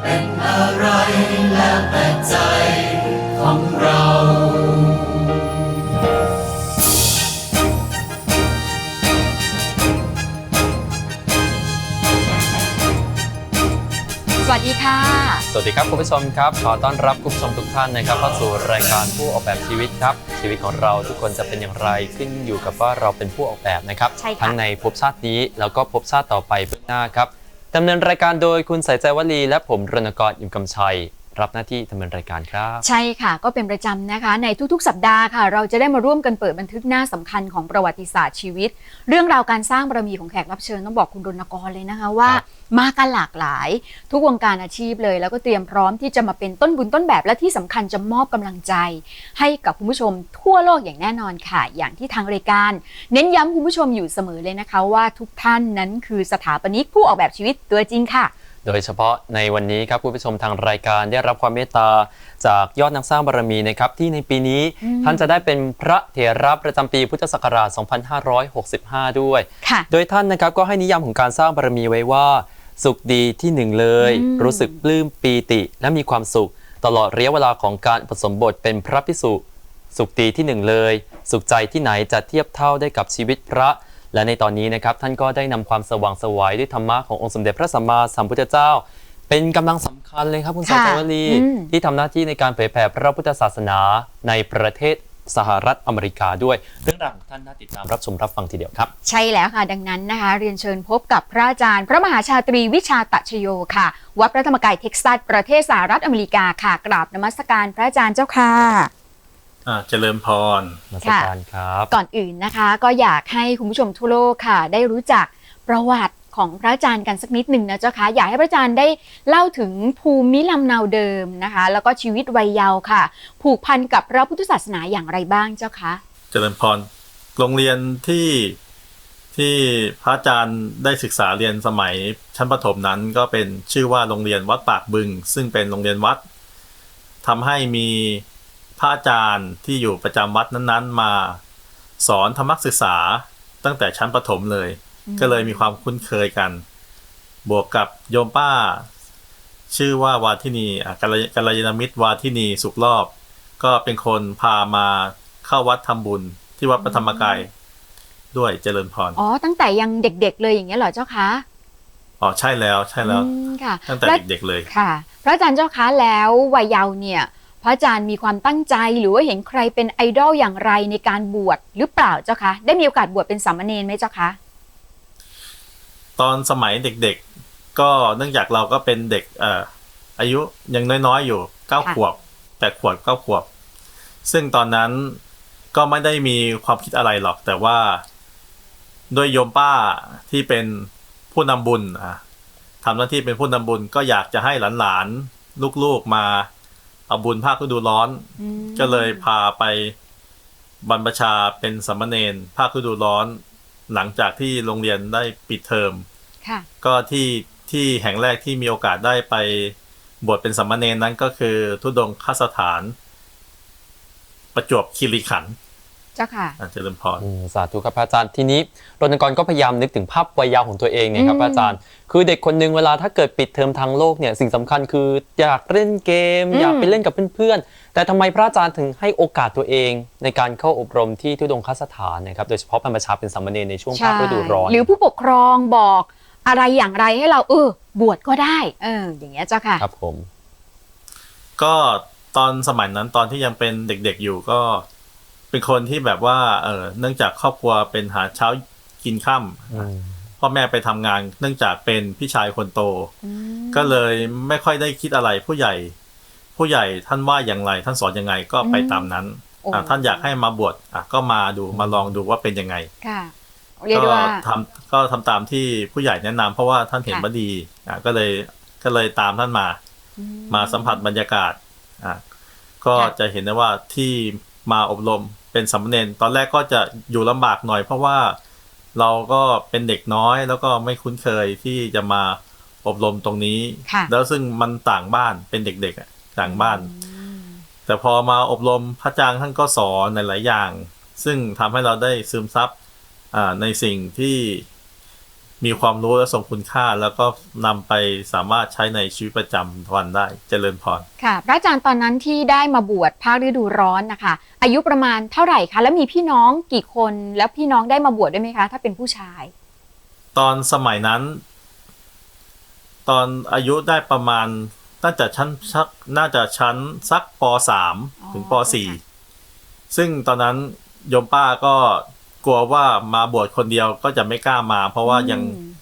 เป็นอะไรแล้วแต่ใจของเราสวัสดีค่ะ สวัสดีครับคุณผู้ชมครับ ขอต้อนรับคุณผู้ชมทุกท่านนะครับเข้าสู่รายการผู้ออกแบบชีวิตครับ ชีวิตของเราทุกคนจะเป็นอย่างไรขึ้นอยู่กับว่าเราเป็นผู้ออกแบบนะครับ ใช่ค่ะ ทั้งในภพชาตินี้แล้วก็ภพชาติต่อไปเบื้องหน้าครับ ดำเนินรายการโดยคุณสายใจวลีและผมรณกรอิมกำชัย รับหน้าที่ดำเนินรายการครับ ใช่ค่ะก็เป็นประจำนะคะ ในทุกๆ สัปดาห์ค่ะ เราจะได้มาร่วมกันเปิดบันทึกหน้าสำคัญของประวัติศาสตร์ชีวิต เรื่องราวการสร้างบารมีของแขกรับเชิญต้องบอกคุณรณกรเลยนะคะว่าครับมากันหลากหลาย ทุกวงการอาชีพเลย แล้วก็เตรียมพร้อมที่จะมาเป็นต้นบุญต้นแบบและที่สำคัญจะมอบกำลังใจ ให้กับคุณผู้ชมทั่วโลกอย่างแน่นอนค่ะ อย่างที่ทางรายการ เน้นย้ำคุณผู้ชมอยู่เสมอเลยนะคะ ว่าทุกท่านนั้นคือสถาปนิกผู้ออกแบบชีวิตตัวจริงค่ะ โดยเฉพาะในวันนี้ครับคุณผู้ชมทางรายการได้รับความเมตตาจากยอดนักสร้างบารมีนะครับที่ในปีนี้อืมท่านจะได้เป็นพระเถระประจำปีพุทธศักราช 2565 ด้วยค่ะโดยท่านนะครับก็ให้นิยามของการสร้างบารมีไว้ว่า สุขดีที่หนึ่งเลยอืมรู้สึกปลื้มปีติและมีความสุข ตลอดระยะเวลาของการผสมบทเป็นพระพิสุสุขดีที่หนึ่งเลย สุขใจที่ไหนจะเทียบเท่าได้กับชีวิตพระ และในตอนนี้นะครับท่านก็ได้นำความสว่างไสวัยด้วยธรรมะขององค์สมเด็จพระสัมมาสัมพุทธเจ้า เป็นกำลังสำคัญเลยครับคุณสาค่ะจาวลีอืมที่ทำหน้าที่ในการเผยแผ่พระพุทธศาสนาในประเทศสหรัฐอเมริกาด้วยเรื่องราวของท่านน่าติดตามรับชมรับฟังทีเดียวครับ ใช่แล้วค่ะดังนั้นนะคะ เรียนเชิญพบกับพระอาจารย์ พระมหาชาตรีวิชาตชโยค่ะ วัดพระธรรมกายเท็กซัสประเทศสหรัฐอเมริกาค่ะกราบนมัสการพระอาจารย์เจ้าค่ะ อ่าเจริญพรมาสการครับ ก่อนอื่นนะคะ ก็อยากให้คุณผู้ชมทั่วโลกค่ะ ได้รู้จักประวัติของพระอาจารย์กันสักนิดหนึ่งนะเจ้าค่ะอยากให้พระอาจารย์ได้เล่าถึงภูมิลำเนาเดิมนะคะ แล้วก็ชีวิตวัยเยาว์ค่ะ ผูกพันกับพระพุทธศาสนาอย่างไรบ้างเจ้าคะเจริญพรโรงเรียนที่ที่พระอาจารย์ได้ศึกษาเรียนสมัยชั้นประถมนั้น ก็เป็นชื่อว่าโรงเรียนวัดปากบึง ซึ่งเป็นโรงเรียนวัดทำให้มีพ ระอาจารย์ที่อยู่ประจำวัดนั้นๆ มา สอนธรรมศึกษาตั้งแต่ชั้นประถมเลย ก็เลยมีความคุ้นเคยกัน บวกกับโยมป้า ชื่อว่าวาทินีอะกัลยกัลยาณมิตรวาทินีสุขรอบ ก็เป็นคนพามาเข้าวัดทำบุญที่วัดพระธรรมกายด้วยเจริญพรอ๋อตั้งแต่ยังเด็กๆเลยอย่างเงี้ยเหรอเจ้าคะอ๋อใช่แล้วใช่แล้วอืมค่ะตั้งแต่พระเด็กๆเลยค่ะ พระอาจารย์เจ้าคะแล้ววัยเยาว์เนี่ย พระอาจารย์มีความตั้งใจหรือว่าเห็นใครเป็นไอดอลอย่างไรในการบวชหรือเปล่าเจ้าคะ ได้มีโอกาสบวชเป็นสามเณรไหมเจ้าคะ ตอนสมัยเด็กๆ ก็เนื่องจากเราก็เป็นเด็กเอ่ออายุยังน้อยๆอยู่เก้าค่ะขวบแปดขวบเก้าขวบ ซึ่งตอนนั้นก็ไม่ได้มีความคิดอะไรหรอก แต่ว่าด้วยโยมป้าที่เป็นผู้นำบุญอะทำหน้าที่เป็นผู้นำบุญก็อยากจะให้หลานๆลูกๆมา เอาบุญภาคฤดูร้อนอืมก็เลยพาไปบรรพชาเป็นสามเณรภาคฤดูร้อน หลังจากที่โรงเรียนได้ปิดเทอมค่ะก็ที่ที่แห่งแรกที่มีโอกาสได้ไปบวชเป็นสามเณรนั้นก็คือทุดงคสถาน ประจวบคีรีขันธ์ เจ้าค่ะอะเจริญพรอืมสาธุครับพระอาจารย์ทีนี้รณกรก็พยายามนึกถึงภาพวัยเยาว์ของตัวเองเนี่ยครับอืมพระอาจารย์ คือเด็กคนหนึ่งเวลาถ้าเกิดปิดเทอมทางโลกเนี่ยสิ่งสำคัญคืออยากเล่นเกมอืมอยากไปเล่นกับเพื่อนๆ แต่ทำไมพระอาจารย์ถึงให้โอกาสตัวเอง ในการเข้าอบรมที่ทุดงคสถานนะครับโดยเฉพาะบรรพชาเป็นสามเณรในช่วงภาคฤดูร้อน หรือผู้ปกครองบอกอะไรอย่างไรให้เราเออบวชก็ได้เอออย่างเงี้ยเจ้าค่ะครับผม ก็ตอนสมัยนั้นตอนที่ยังเป็นเด็กๆอยู่ก็ เป็นคนที่แบบว่า เออเนื่องจากครอบครัวเป็นหาเช้ากินค่ำอืมพ่อแม่ไปทำงาน เนื่องจากเป็นพี่ชายคนโตอืมก็เลยไม่ค่อยได้คิดอะไรผู้ใหญ่ ผู้ใหญ่ท่านว่าอย่างไร ท่านสอนยังไงก็ไปตามนั้นโอ้อะท่านอยากให้มาบวชอะก็มาดูมาลองดูว่าเป็นยังไงค่ะเรียกได้ก็ว่าทำก็ทำตามที่ผู้ใหญ่แนะนำเพราะว่าท่านเห็นค่ะว่าดีอะก็เลยก็เลยตามท่านมาอืมาสัมผัสบรรยากาศอะก็ค่ะจะเห็นได้ว่าที่ มาอบรมเป็นสามเณรตอนแรกก็จะอยู่ลำบากหน่อย เพราะว่าเราก็เป็นเด็กน้อยแล้วก็ไม่คุ้นเคยที่จะมาอบรมตรงนี้ค่ะแล้วซึ่งมันต่างบ้านเป็นเด็กๆอะต่างบ้านอืมแต่พอมาอบรมพระอาจารย์ท่านก็สอนในหลายอย่าง ซึ่งทำให้เราได้ซึมซับอ่าในสิ่งที่ มีความรู้และทรงคุณค่า แล้วก็นำไปสามารถใช้ในชีวิตประจำวันได้เจริญพรค่ะ พระอาจารย์ตอนนั้นที่ได้มาบวชภาคฤดูร้อนนะคะ อายุประมาณเท่าไหร่คะ แล้วมีพี่น้องกี่คนแล้วพี่น้องได้มาบวชด้วยไหมคะ ถ้าเป็นผู้ชาย ตอนสมัยนั้น ตอนอายุได้ประมาณน่าจะชั้นชักน่าจะชั้นสักปสามอ๋อถึงปสี่ซึ่งตอนนั้นโยมป้าก็ กลัวว่ามาบวชคนเดียวก็จะไม่กล้ามา เพราะว่ายังอืม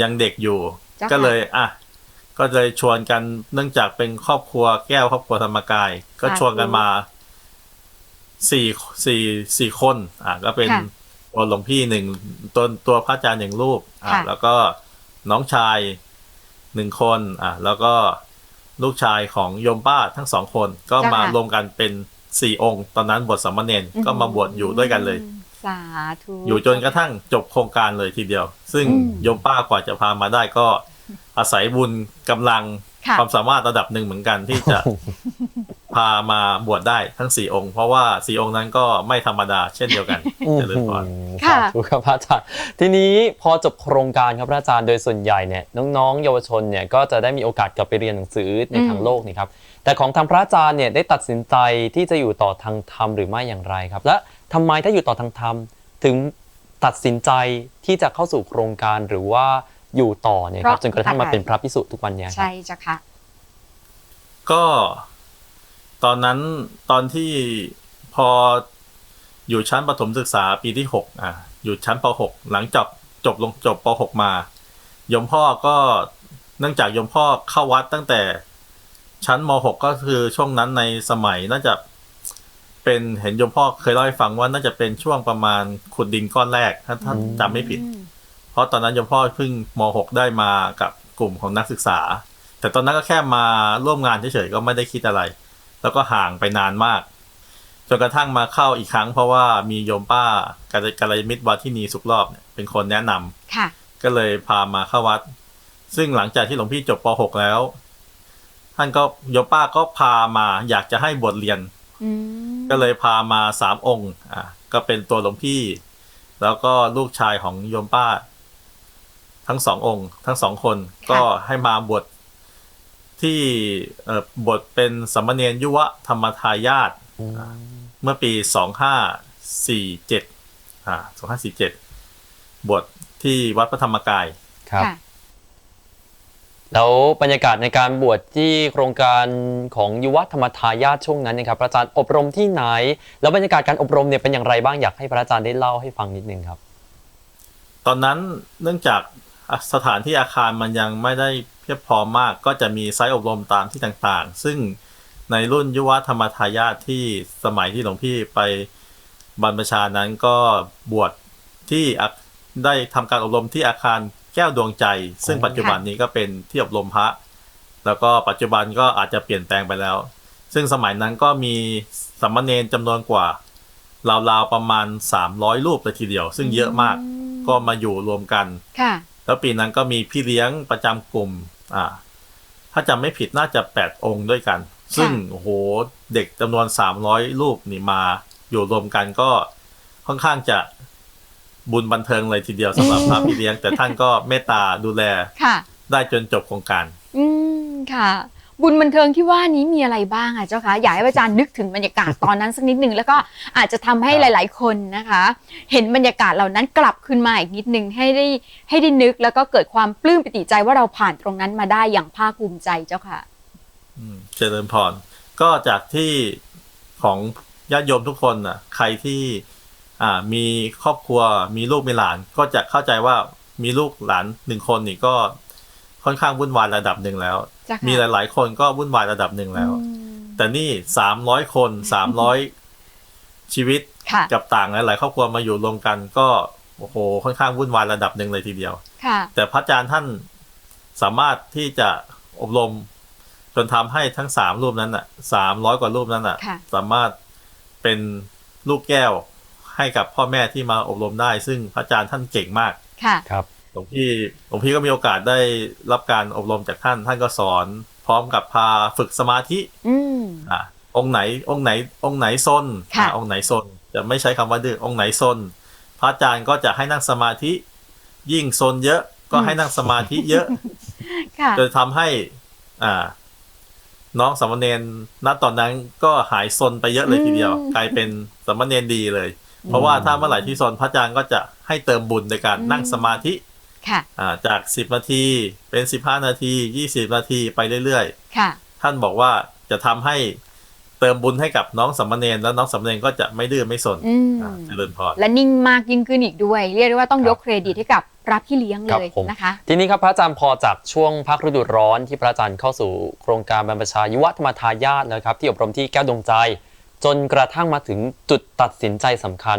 ยังเด็กอยู่เจ้าค่ะก็เลยอะก็เลยชวนกันเนื่องจากเป็นครอบครัวแก้วครอบครัวธรรมกาย ก็ชวนกันมาสี่สี่สี่คน อะ ก็เป็นค่ะตัวหลวงพี่หนึ่งตัวตัวพระอาจารย์หนึ่งรูปอะค่ะ แล้วก็น้องชายหนึ่งคน อะ แล้วก็ลูกชายของโยมป้าทั้งสองคน ก็มารวมกันเป็นสี่องค์ ตอนนั้นบวชสามเณรก็มาบวชอยู่ด้วยกันเลย สาธุอยู่จนกระทั่งจบโครงการเลยทีเดียว ซึ่งอืมโยมป้ากว่าจะพามาได้ก็อาศัยบุญกำลังค่ะความสามารถระดับหนึ่งเหมือนกันที่จะพามาบวชได้ทั้งสี่องค์ เพราะว่าสี่องค์นั้นก็ไม่ธรรมดาเช่นเดียวกันเจริญพรค่ะสาธุครับพระอาจารย์ทีนี้พอจบโครงการครับพระอาจารย์โดยส่วนใหญ่เนี่ยน้องๆ เยาวชนเนี่ยก็จะได้มีโอกาสกลับไปเรียนหนังสือในอืมทางโลกนี่ครับแต่ของทางพระอาจารย์เนี่ยได้ตัดสินใจที่จะอยู่ต่อทางธรรมหรือไม่อย่างไรครับ และ ทำไมถ้าอยู่ต่อทางธรรม ถึงตัดสินใจที่จะเข้าสู่โครงการหรือว่าอยู่ต่อเนี่ยครับเพราะจนกระทั่งมาอะไรเป็นพระพิสุทุกวันเนี้ครับใช่จ้ะค่ะก็ตอนนั้นตอนที่พออยู่ชั้นประถมศึกษาปีที่หกอะอยู่ชั้นปหกหลังจากจบลงจบปหกมาโยมพ่อก็เนื่องจากโยมพ่อเข้าวัดตั้งแต่ชั้นมหกก็คือช่วงนั้นในสมัยน่าจะ เป็นเห็นโยมพ่อเคยเล่าให้ฟังว่าน่าจะเป็นช่วงประมาณขุดดินก้อนแรกถ้าถ้าอืมจำไม่ผิด เพราะตอนนั้นโยมพ่อเพิ่งม .6 ได้มากับกลุ่มของนักศึกษา แต่ตอนนั้นก็แค่มาร่วมงานเฉยๆก็ไม่ได้คิดอะไร แล้วก็ห่างไปนานมากจนกระทั่งมาเข้าอีกครั้งเพราะว่ามีโยมป้ากาลกาลยมิตรวัดที่นีสุขรอบเนี่ยเป็นคนแนะนำค่ะ ก็เลยพามาเข้าวัด ซึ่งหลังจากที่หลวงพี่จบป .6 แล้ว ท่านก็โยมป้าก็พามาอยากจะให้บทเรียน อืม ก็เลยพามาสามองค์อะก็เป็นตัวหลวงพี่ แล้วก็ลูกชายของโยมป้า ทั้งสององค์ ทั้งสองคนก็ให้มาบวชที่เอ่อบทเป็นสามเณรยุวะธรรมทายาทอืมเมื่อปีสองห้าสี่เจ็ดอ่าสองห้าสี่เจ็ดบวชที่วัดพระธรรมกายครับค่ะ แล้วบรรยากาศในการบวชที่โครงการของยุวธรรมทายาทช่วงนั้นนะครับพระอาจารย์อบรมที่ไหน แล้วบรรยากาศการอบรมเนี่ยเป็นอย่างไรบ้างอยากให้พระอาจารย์ได้เล่าให้ฟังนิดนึงครับ ตอนนั้นเนื่องจากสถานที่อาคารมันยังไม่ได้เพียบพร้อมมาก ก็จะมีไซต์อบรมตามที่ต่างๆ ซึ่งในรุ่นยุวธรรมทายาทที่สมัยที่หลวงพี่ไปบรรพชานั้นก็บวชที่ได้ทำการอบรมที่อาคาร แก้วดวงใจ ซึ่งปัจจุบันนี้ก็เป็นที่อบรมพระ แล้วก็ปัจจุบันก็อาจจะเปลี่ยนแปลงไปแล้ว ซึ่งสมัยนั้นก็มีสามเณรจำนวนกว่าราวๆประมาณ 300 รูปเลยทีเดียว ซึ่งเยอะมากก็มาอยู่รวมกันค่ะ แล้วปีนั้นก็มีพี่เลี้ยงประจำกลุ่ม อ่า ถ้าจำไม่ผิดน่าจะแปดองค์ด้วยกัน ซึ่งโอ้โหเด็กจำนวนสามร้อยรูปนี่มาอยู่รวมกันก็ค่อนข้างจะ บุญบันเทิงเลยทีเดียวสำหรับพระพี่เลี้ยง แต่ท่านก็เมตตาดูแลค่ะ ได้จนจบโครงการ อืมค่ะ บุญบันเทิงที่ว่านี้มีอะไรบ้างอะเจ้าคะอยากให้อาจารย์นึกถึงบรรยากาศตอนนั้นสักนิดหนึ่งแล้วก็อาจจะทำให้หลาย ๆ คนนะคะ เห็นบรรยากาศเหล่านั้นกลับขึ้นมาอีกนิดนึงให้ได้ให้ได้นึกแล้วก็เกิดความปลื้มปิติใจว่าเราผ่านตรงนั้นมาได้อย่างภาคภูมิใจเจ้าค่ะ อืมเจริญพรก็จากที่ของญาติโยมทุกคนน่ะ ใครที่อ่า มีครอบครัวมีลูกมีหลานก็จะเข้าใจว่ามีลูกหลานหนึ่งคนนี่ก็ค่อนข้างวุ่นวายระดับหนึ่งแล้วจ้ะค่ะมีหลาย ๆ คนก็วุ่นวายระดับหนึ่งแล้วอืมแต่นี่สามร้อยคนสามร้อยชีวิตค่ะกับต่างหลายๆครอบครัวมาอยู่รวมกันก็โอ้โหค่อนข้างวุ่นวายระดับหนึ่งเลยทีเดียวค่ะแต่พระอาจารย์ท่านสามารถที่จะอบรมจนทำให้ทั้งสามรูปนั้นอะสามร้อยกว่ารูปนั้นอะค่ะสามารถเป็นลูกแก้ว ให้กับพ่อแม่ที่มาอบรมได้ ซึ่งพระอาจารย์ท่านเก่งมากค่ะครับหลวงพี่หลวงพี่ก็มีโอกาสได้รับการอบรมจากท่าน ท่านก็สอน พร้อมกับพาฝึกสมาธิอืมอะองค์ไหนองค์ไหนองค์ไหนซนค่ะอะองค์ไหนซนจะไม่ใช้คำว่าดื้อองค์ไหนซนพระอาจารย์ก็จะให้นั่งสมาธิ ยิ่งซนเยอะก็ให้นั่งสมาธิเยอะค่ะจนทำให้ อ่า น้องสามเณรณตอนนั้นก็หายซนไปเยอะเลยทีเดียวอืมกลายเป็นสามเณรดีเลย เพราะว่าถ้าเมื่อไหร่ที่ซนพระอาจารย์ก็จะให้เติมบุญในการนั่งสมาธิค่ะอ่าจาก10นาทีเป็น15นาที20นาทีไปเรื่อยค่ะๆท่านบอกว่าจะทำให้เติมบุญให้กับน้องสามเณรแล้วน้องสามเณรก็จะไม่ดื้อไม่สนอืมอ่าเจริญพรและนิ่งมากยิ่งขึ้นอีกด้วย เรียกได้ว่าต้องครับยกเครดิตให้กับพระพี่เลี้ยงครัเลบยผมนะคะ ทีนี้ครับพระอาจารย์พอจากช่วงพักฤดูร้อนที่พระอาจารย์เข้าสู่โครงการบรรพชายุวธรรมทายาทนะครับที่อบรมที่แก้วดวงใจ จนกระทั่งมาถึงจุดตัดสินใจสำคัญ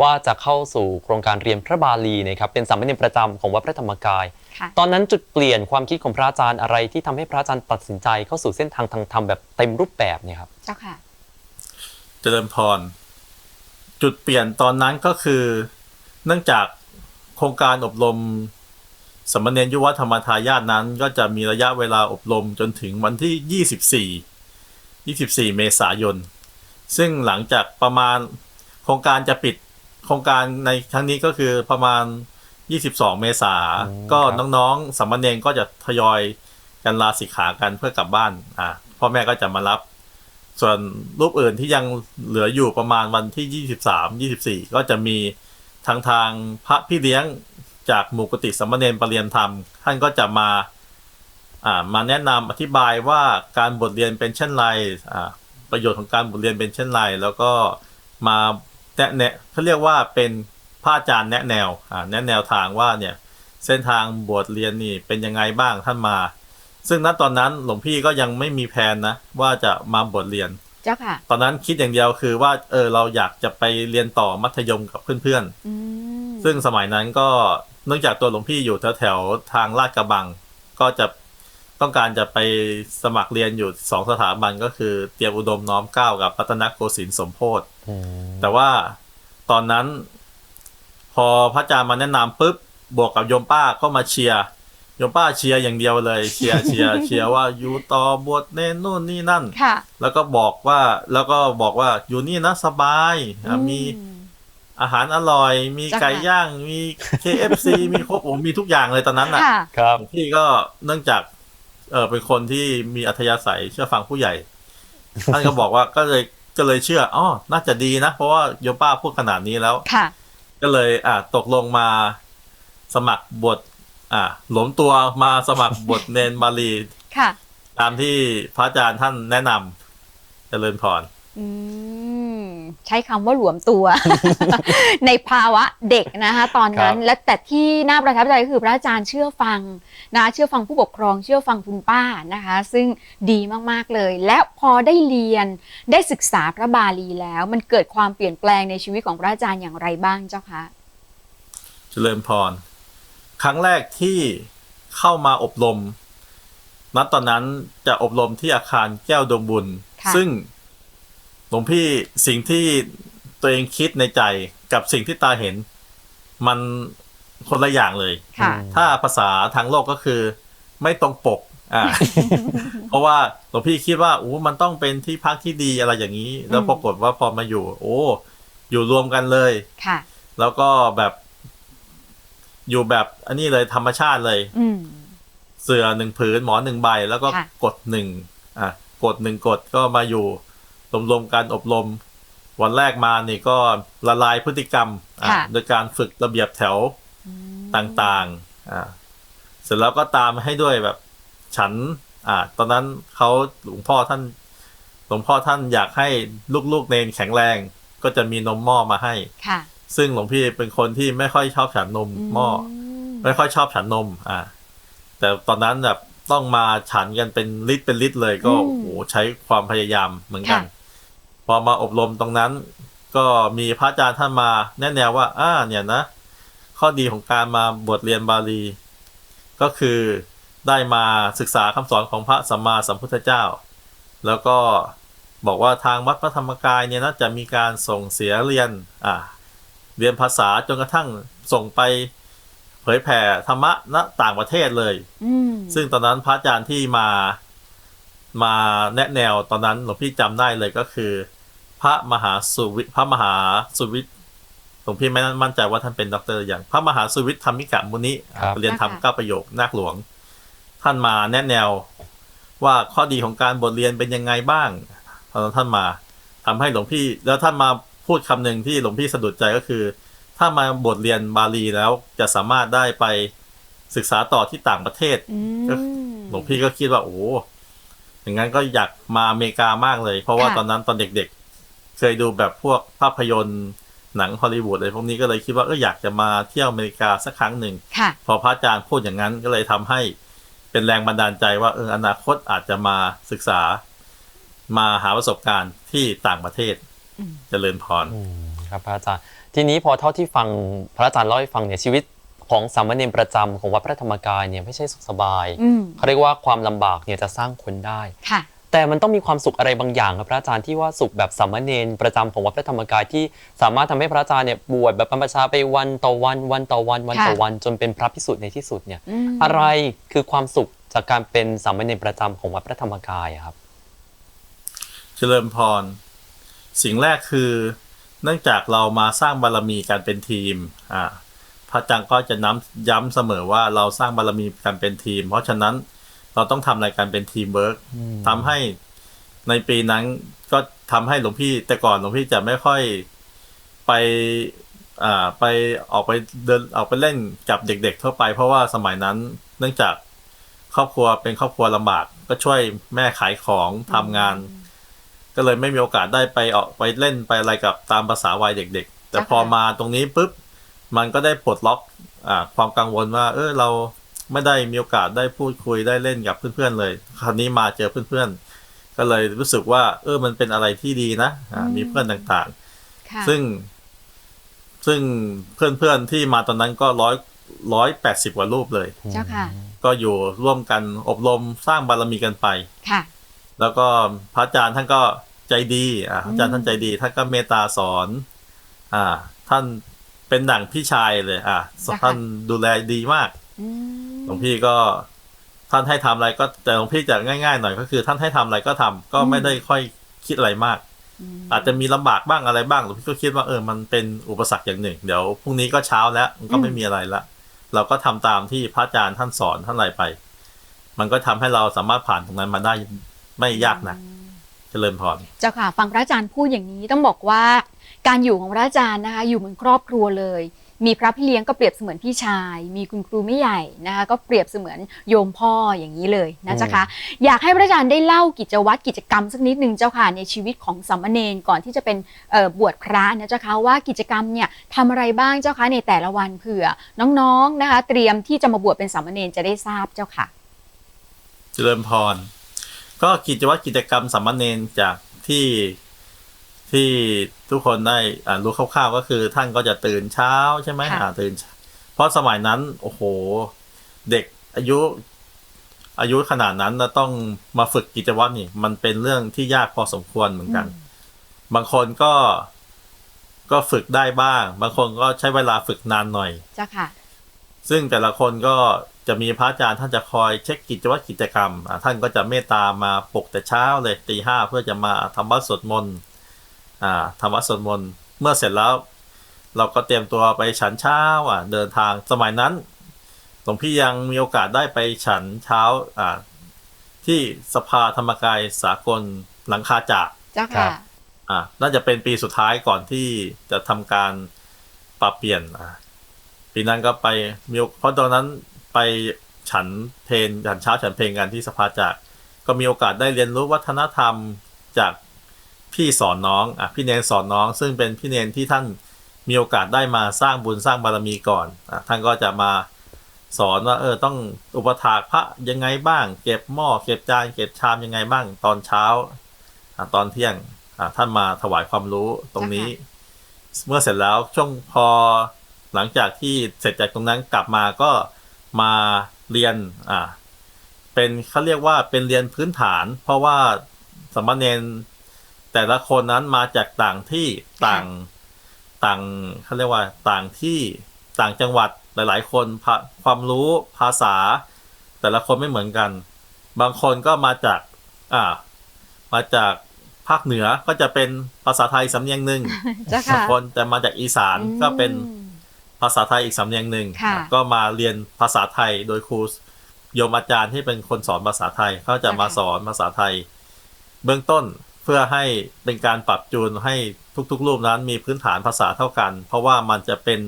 ว่าจะเข้าสู่โครงการเรียนพระบาลีนะครับเป็นสามเณรประจำของวัดพระธรรมกายค่ะตอนนั้นจุดเปลี่ยนความคิดของพระอาจารย์อะไรที่ทำให้พระอาจารย์ตัดสินใจเข้าสู่เส้นทางทางธรรมแบบเต็มรูปแบบเนี่ยครับเจ้าค่ะ เจริญพร จุดเปลี่ยนตอนนั้นก็คือ เนื่องจากโครงการอบรมสมณเณรยุวธรรมทายาทนั้น ก็จะมีระยะเวลาอบรมจนถึงวันที่ 24 24 เมษายน ซึ่งหลังจากประมาณโครงการจะปิดโครงการในครั้งนี้ก็คือประมาณ 22 เมษาอืมก็ครับน้องๆสามเณรก็จะทยอยกันลาสิกขากันเพื่อกลับบ้านอ่าพ่อแม่ก็จะมารับ ส่วนรูปอื่นที่ยังเหลืออยู่ประมาณวันที่ 23 24 ก็จะมีทางทางพระพี่เลี้ยงจากหมู่กติสามเณรปรเรียนธรรม ท่านก็จะมาอ่ามาแนะนำอธิบายว่าการบทเรียนเป็นเช่นไรอ่า ประโยชน์ของการบทเรียนเป็นเช่นไร แล้วก็มาแนะแนะเขาเรียกว่าเป็นพระอาจารย์แนะแนวอ่าแนะแนวทางว่าเนี่ยเส้นทางบวชเรียนนี่เป็นยังไงบ้างท่านมา ซึ่งณตอนนั้นหลวงพี่ก็ยังไม่มีแผนนะว่าจะมาบวชเรียน เจ้าค่ะ ตอนนั้นคิดอย่างเดียวคือว่าเออเราอยากจะไปเรียนต่อมัธยมกับเพื่อนอืมๆ ซึ่งสมัยนั้นก็เนื่องจากตัวหลวงพี่อยู่แถวๆทางลาดกระบัง ก็จะ ต้องการจะไปสมัครเรียนอยู่สองสถาบันก็คือเตรียมอุดมน้อมเกล้ากับพัฒนโกสินทร์สมโพธิแต่ว่าตอนนั้น พอพระอาจารย์มาแนะนำปุ๊บบวกกับโยมป้าก็มาเชียร์โยมป้าเชียร์อย่างเดียวเลย เชียร์เชียร์เชียร์ว่าอยู่ต่อบวชเน้นนู่นนี่นั่นค่ะแล้วก็บอกว่าแล้วก็บอกว่าอยู่นี่นะสบายอะมีอือาหารอร่อย มีจ้ะไก่ย่าง มี KFC มีครบโอ้มีทุกอย่างเลยตอนนั้นอะค่ะครับพี่ก็เนื่องจาก เออเป็นคนที่มีอัธยาศัยเชื่อฟังผู้ใหญ่ ท่านก็บอกว่าก็เลยก็เลยเชื่ออ๋อน่าจะดีนะ เพราะว่าโยมป้าพูดขนาดนี้แล้วค่ะ ก็เลยอ่าตกลงมาสมัครบท อ่า หลวมตัวมาสมัครบทเนนบาลีค่ะ ตามที่พระอาจารย์ท่านแนะนำเจริญพรอืม ใช้คำว่าหลวมตัว ในภาวะเด็กนะคะตอนนั้นครับและแต่ที่น่าประทับใจก็คือพระอาจารย์เชื่อฟังนะเชื่อฟังผู้ปกครอง เชื่อฟังคุณป้านะคะ ซึ่งดีมากๆเลย และพอได้เรียนได้ศึกษาพระบาลีแล้ว มันเกิดความเปลี่ยนแปลงในชีวิตของพระอาจารย์อย่างไรบ้างเจ้าคะเจริญพร ครั้งแรกที่เข้ามาอบรมณตอนนั้นจะอบรมที่อาคารแก้วดวงบุญค่ะซึ่ง หลวงพี่สิ่งที่ตัวเองคิดในใจกับสิ่งที่ตาเห็น มันคนละอย่างเลย ค่ะ ถ้าภาษาทางโลกก็คือ ไม่ตรงปก อ่า เพราะว่าหลวงพี่คิดว่าโอ้มันต้องเป็นที่พักที่ดีอะไรอย่างนี้ แล้วอืมปรากฏว่าพอมาอยู่ โอ้อยู่รวมกันเลย ค่ะ แล้วก็แบบอยู่แบบอันนี้เลยธรรมชาติเลย อืม เสื่อหนึ่งผืนหมอนหนึ่งใบ แล้วก็ค่ะ กดหนึ่งอะกดหนึ่งกดก็มาอยู่ รวมๆกันอบรม วันแรกมานี่ก็ละลายพฤติกรรมอะค่ะโดยการฝึกระเบียบแถวอืมต่างๆอะเสร็จแล้วก็ตามให้ด้วยแบบฉันอะตอนนั้นเขาหลวงพ่อท่านหลวงพ่อท่านอยากให้ลูกๆเนนแข็งแรง ก็จะมีนมหม้อมาให้ค่ะซึ่งหลวงพี่เป็นคนที่ไม่ค่อยชอบฉันนมหม้อมไม่ค่อยชอบฉันนม อ่า แต่ตอนนั้นแบบต้องมาฉันกันเป็นลิตรเป็นลิตรเลยก็อืมโอ้โหใช้ความพยายามเหมือนกันค่ะ พอมาอบรมตรงนั้น ก็มีพระอาจารย์ท่านมาแนะแนวว่าอ่าเนี่ยนะ ข้อดีของการมาบทเรียนบาลี ก็คือได้มาศึกษาคำสอนของพระสัมมาสัมพุทธเจ้า แล้วก็บอกว่าทางวัดพระธรรมกายเนี่ยนะจะมีการส่งเสียเรียนอ่าเรียนภาษาจนกระทั่งส่งไปเผยแผ่ธรรมะณต่างประเทศเลยอืมซึ่งตอนนั้นพระอาจารย์ที่มามาแนะแนวตอนนั้นหลวงพี่จำได้เลยก็คือ พระมหาสุวิพระมหาสุวิทย์ลวงพี่ไม่มั่นใจว่าท่านเป็นด็อกเตอร์อย่างพระมหาสุวิทย์ธรรมิกะมุนิครับเรียนธรรมค่ะเก้าประโยคนาคหลวง ท่านมาแนะแนวว่าข้อดีของการบทเรียนเป็นยังไงบ้างตอนนั้นท่านมาทำให้หลวงพี่ แล้วท่านมาพูดคำหนึ่งที่หลวงพี่สะดุดใจก็คือ ถ้ามาบทเรียนบาลีแล้วจะสามารถได้ไปศึกษาต่อที่ต่างประเทศอืมหลวงพี่ก็คิดว่าโอ้โหอย่างนั้นก็อยากมาอเมริกามากเลย เพราะว่าค่ะตอนนั้นตอนเด็กๆ เคยดูแบบพวกภาพยนตร์หนังฮอลลีวูดอะไรพวกนี้ก็เลยคิดว่าเอออยากจะมาเที่ยวอเมริกาสักครั้งหนึ่งค่ะพอพระอาจารย์พูดอย่างนั้นก็เลยทำให้เป็นแรงบันดาลใจว่าเอออนาคตอาจจะมาศึกษา มาหาประสบการณ์ที่ต่างประเทศอืมเจริญพรอืมครับพระอาจารย์ทีนี้พอเท่าที่ฟังพระอาจารย์เล่าให้ฟังเนี่ยชีวิตของสามเณรประจำของวัดพระธรรมกายเนี่ยไม่ใช่สุขสบายอืมเขาเรียกว่าความลำบากเนี่ยจะสร้างคนได้ค่ะ แต่มันต้องมีความสุขอะไรบางอย่างครับพระอาจารย์ที่ว่าสุขแบบสามเณรประจำของวัดพระธรรมกายที่สามารถทำให้พระอาจารย์เนี่ยบวชแบบบรรพชาไปวันต่อวันวันต่อวันวันต่อค่ะวันจนเป็นพระพิสุทธิ์ในที่สุดเนี่ยมอะไรคือความสุขจากการเป็นสามเณรประจำของวัดพระธรรมกายอะครับ เจริญพร สิ่งแรกคือ เนื่องจากเรามาสร้างบารมีการเป็นทีมอ่าพระอาจังก็จะน้ำย้ำเสมอว่าเราสร้างบารมีการเป็นทีม เพราะฉะนั้น เราต้องทำรายการเป็นทีมเวิร์กทำให้ในปีนั้นก็ทำให้หลวงพี่แต่ก่อนหลวงพี่จะไม่ค่อยไปอ่าไปออกไปเดินออกไปเล่นกับเด็ก ๆ ทั่วไป เพราะว่าสมัยนั้นเนื่องจากครอบครัวเป็นครอบครัวลำบากก็ช่วยแม่ขายของทำงาน ก็เลยไม่มีโอกาสได้ไปออกไปเล่นไปอะไรกับตามภาษาวัยเด็ก ๆ แต่จ้ะพอมาตรงนี้ปุ๊บมันก็ได้ปลดล็อกอ่าความกังวลว่า เออเรา ไม่ได้มีโอกาสได้พูดคุยได้เล่นกับเพื่อนๆเลย คราวนี้มาเจอเพื่อนๆ ก็เลยรู้สึกว่า เออมันเป็นอะไรที่ดีนะอ่ามีเพื่อนต่างค่ะๆซึ่ง ซึ่งเพื่อนๆที่มาตอนนั้นก็ร้อยร้อยแปดสิบกว่ารูปเลยเจ้าค่ะ ก็อยู่ร่วมกันอบรมสร้างบารมีกันไปค่ะ แล้วก็พระอาจารย์ท่านก็ใจดีอ่าพระอาจารย์ท่านใจดี ท่านก็เมตตาสอน อ่า ท่านเป็นดั่งพี่ชายเลย อ่าจ้ะค่ะท่านดูแลดีมาก อืม หลวงพี่ก็ท่านให้ทำอะไรก็แต่หลวงพี่จะง่ายๆหน่อยก็คือท่านให้ทำอะไรก็ทำก็ไม่ได้ค่อยคิดอะไรมากมอาจจะมีลำบากบ้างอะไรบ้างหลวงพี่ก็คิดว่าเออมันเป็นอุปสรรคอย่างหนึ่ง เดี๋ยวพรุ่งนี้ก็เช้าแล้วมันก็ไม่มีอะไรละเราก็ทำตามที่พระอาจารย์ท่านสอนท่านอะไรไป มันก็ทำให้เราสามารถผ่านตรงนั้นมาได้ไม่ยากนะเจริญพรเจ้าค่ะฟังพระอาจารย์พูดอย่างนี้ต้องบอกว่า การอยู่ของพระอาจารย์นะคะ อยู่เหมือนครอบครัวเลย มีพระพี่เลี้ยงก็เปรียบเสมือนพี่ชาย มีคุณครูไม่ใหญ่นะคะก็เปรียบเสมือนโยมพ่ออย่างนี้เลยนะเจ้าค่ะอยากให้พระอาจารย์ได้เล่ากิจวัตรกิจกรรมสักนิดหนึ่งเจ้าค่ะในชีวิตของสามเณรก่อนที่จะเป็นเอ่อบวชพระนะเจ้าค่ะว่ากิจกรรมเนี่ยทำอะไรบ้างเจ้าค่ะในแต่ละวันเผื่อน้องๆนะคะเตรียมที่จะมาบวชเป็นสามเณรจะได้ทราบเจ้าค่ะ เจริญพร ก็กิจวัตรกิจกรรมสามเณรจากที่ที่ ทุกคนได้อ่ารู้คร่าวๆก็คือท่านก็จะตื่นเช้าใช่ไหมค่ะอ่าตื่นเช้าเพราะสมัยนั้น โอ้โห เด็กอายุ อายุขนาดนั้นแล้วต้องมาฝึกกิจวัตรนี่ มันเป็นเรื่องที่ยากพอสมควรเหมือนกัน บางคนก็ก็ฝึกได้บ้าง บางคนก็ใช้เวลาฝึกนานหน่อยเจ้าค่ะ ซึ่งแต่ละคนก็จะมีพระอาจารย์ท่านจะคอยเช็คกิจวัตรกิจกรรมอ่าท่านก็จะเมตตามาปลุกแต่เช้าเลยตีห้าเพื่อจะมาทำวัดสวดมนต์ อ่าทำวัดสวดมนต์เมื่อเสร็จแล้ว เราก็เตรียมตัวไปฉันเช้าอะเดินทางสมัยนั้นหลวงพี่ยังมีโอกาสได้ไปฉันเช้าอ่าที่สภาธรรมกายสากลหลังคาจากเจ้าครัค่ะบอ่าน่าจะเป็นปีสุดท้ายก่อนที่จะทำการปรับเปลี่ยนอ่าปีนั้นก็ไปมีโอเพราะตอนนั้นไปฉันเพลงฉันเช้าฉันเพลงกันที่สภาจากก็มีโอกาสได้เรียนรู้วัฒนธรรมจาก พี่สอนน้องอะพี่เนนสอนน้อง ซึ่งเป็นพี่เนนที่ท่านมีโอกาสได้มาสร้างบุญสร้างบารมีก่อนอะท่านก็จะมาสอนว่าเออต้องอุปถากพระยังไงบ้าง เก็บหม้อเก็บจานเก็บชามยังไงบ้างตอนเช้าอะตอนเที่ยงอะท่านมาถวายความรู้ตรงนี้ เมื่อเสร็จแล้วช่วงพอหลังจากที่เสร็จจากตรงนั้นกลับมาก็มาเรียนอ่าเป็นเขาเรียกว่าเป็นเรียนพื้นฐาน เพราะว่าสามเณร แต่ละคนนั้นมาจากต่างที่ต่างต่างเขาเรียกว่าต่างที่ต่างจังหวัดหลาย ๆ คนพะความรู้ภาษา แต่ละคนไม่เหมือนกัน บางคนก็มาจากอ่ามาจากภาคเหนือก็จะเป็นภาษาไทยสำเนียงหนึ่งเจ้าบางค่ะคนแต่มาจากอีสานก็เป็นอืมภาษาไทยอีกสำเนียงหนึ่งค่ะก็มาเรียนภาษาไทยโดยครูโยมอาจารย์ที่เป็นคนสอนภาษาไทยเขาจะมาสอนภาษาไทย เบื้องต้นเพื่อให้เป็นการปรับจูนให้ทุกๆ รูปนั้นมีพื้นฐานภาษาเท่ากัน เพราะว่ามันจะเป็น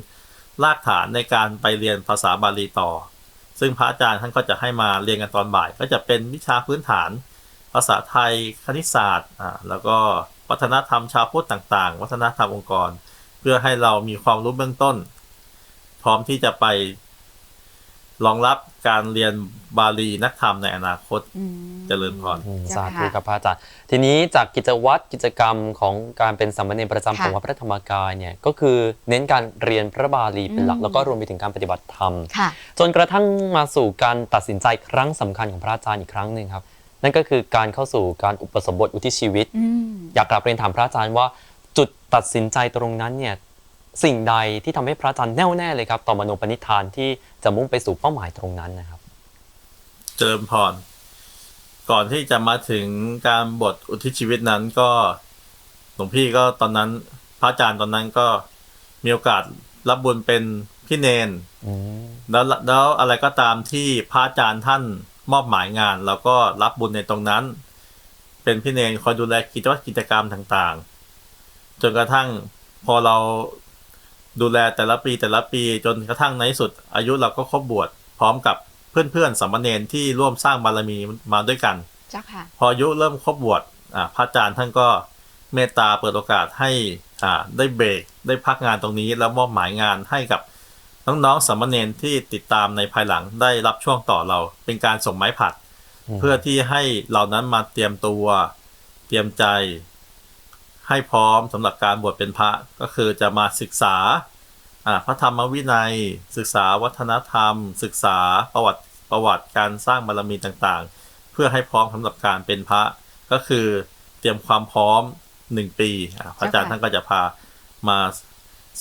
รากฐานในการไปเรียนภาษาบาลีต่อ ซึ่งพระอาจารย์ท่านก็จะให้มาเรียนกันตอนบ่าย ก็จะเป็นวิชาพื้นฐานภาษาไทยคณิตศาสตร์อ่าแล้วก็วัฒนธรรมชาวพุทธต่างๆ วัฒนธรรมองค์กร เพื่อให้เรามีความรู้เบื้องต้น พร้อมที่จะไป รองรับการเรียนบาลีนักธรรมในอนาคตอืม เจริญพร อืมเจ้าสาธุค่ะครับพระอาจารย์ ทีนี้จากกิจวัตรกิจกรรมของการเป็นสามเณรประจำค่ะของวัดพระธรรมกายเนี่ยก็คือเน้นการเรียนพระบาลีเป็นหลักอืม แล้วก็รวมไปถึงการปฏิบัติธรรม ค่ะ จนกระทั่งมาสู่การตัดสินใจครั้งสำคัญของพระอาจารย์อีกครั้งหนึ่งครับ นั่นก็คือการเข้าสู่การอุปสมบทอุทิศชีวิต อืม อยากกลับเรียนถามพระอาจารย์ว่า จุดตัดสินใจตรงนั้นเนี่ย สิ่งใดที่ทำให้พระอาจารย์แน่วแน่เลยครับต่อมโนปณิธานที่จะมุ่งไปสู่เป้าหมายตรงนั้นนะครับ เจริญพรก่อนที่จะมาถึงการบทอุทิศชีวิตนั้นก็หลวงพี่ก็ตอนนั้นพระอาจารย์ตอนนั้นก็มีโอกาสรับบุญเป็นพี่เนนอืมแล้วแล้วอะไรก็ตามที่พระอาจารย์ท่านมอบหมายงานเราก็รับบุญในตรงนั้น เป็นพี่เนนคอยดูแลกิจวัตรกิจกรรมต่างๆ จนกระทั่งพอเรา ดูแลแต่ละปีแต่ละปีจนกระทั่งในที่สุด อายุเราก็ครบบวชพร้อมกับเพื่อนๆสามเณรที่ร่วมสร้างบารมีมาด้วยกันเจ้าค่ะพออายุเริ่มครบบวชอ่าพระอาจารย์ท่านก็เมตตาเปิดโอกาสให้อ่าได้เบรกได้พักงานตรงนี้ แล้วมอบหมายงานให้กับน้องๆสามเณรที่ติดตามในภายหลังได้รับช่วงต่อเราเป็นการส่งไม้ผัดอืมเพื่อที่ให้เหล่านั้นมาเตรียมตัว เตรียมใจ ให้พร้อมสำหรับการบวชเป็นพระก็คือจะมาศึกษาอ่าพระธรรมวินัย ศึกษาวัฒนธรรม ศึกษาประวัติประวัติการสร้างบารมีต่างๆ เพื่อให้พร้อมสำหรับการเป็นพระก็คือเตรียมความพร้อมหนึ่งปีอ่าพระอาจารย์เจ้าค่ะท่านก็จะพามา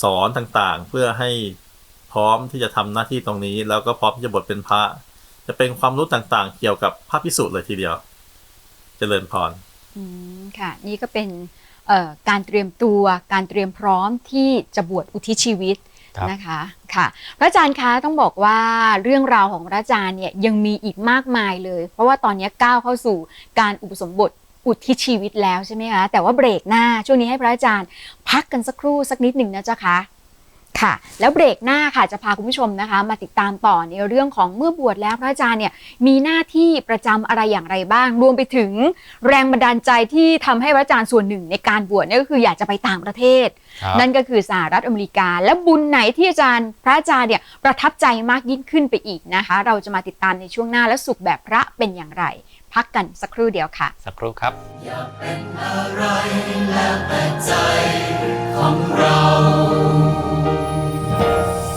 สอนต่างๆ เพื่อให้พร้อมที่จะทำหน้าที่ตรงนี้ แล้วก็พร้อมที่จะบวชเป็นพระ จะเป็นความรู้ต่างๆ เกี่ยวกับพระพิสุเลยทีเดียวเจริญพร อืม ค่ะ นี่ก็เป็นเอ่อ การเตรียมตัวการเตรียมพร้อมที่จะบวชอุทิศชีวิตครับนะคะค่ะพระอาจารย์คะต้องบอกว่าเรื่องราวของพระอาจารย์เนี่ยยังมีอีกมากมายเลย เพราะว่าตอนนี้ก้าวเข้าสู่การอุปสมบทอุทิศชีวิตแล้วใช่ไหมคะแต่ว่าเบรกหน้าช่วงนี้ให้พระอาจารย์ พักกันสักครู่สักนิดหนึ่งนะจ๊ะคะ ค่ะ แล้วเบรกหน้าค่ะจะพาคุณผู้ชมนะคะ มาติดตามต่อในเรื่องของเมื่อบวชแล้วพระอาจารย์เนี่ยมีหน้าที่ประจำอะไรอย่างไรบ้าง รวมไปถึงแรงบันดาลใจที่ทำให้พระอาจารย์ส่วนหนึ่งในการบวชเนี่ยก็คืออยากจะไปต่างประเทศครับนั่นก็คือสหรัฐอเมริกา และบุญไหนที่อาจารย์ พระอาจารย์เนี่ยประทับใจมากยิ่งขึ้นไปอีกนะคะ เราจะมาติดตามในช่วงหน้าและสุขแบบพระเป็นอย่างไร พักกันสักครู่เดียวค่ะ สักครู่ครับอยากเป็นอะไรแล้วแต่ใจ Bye.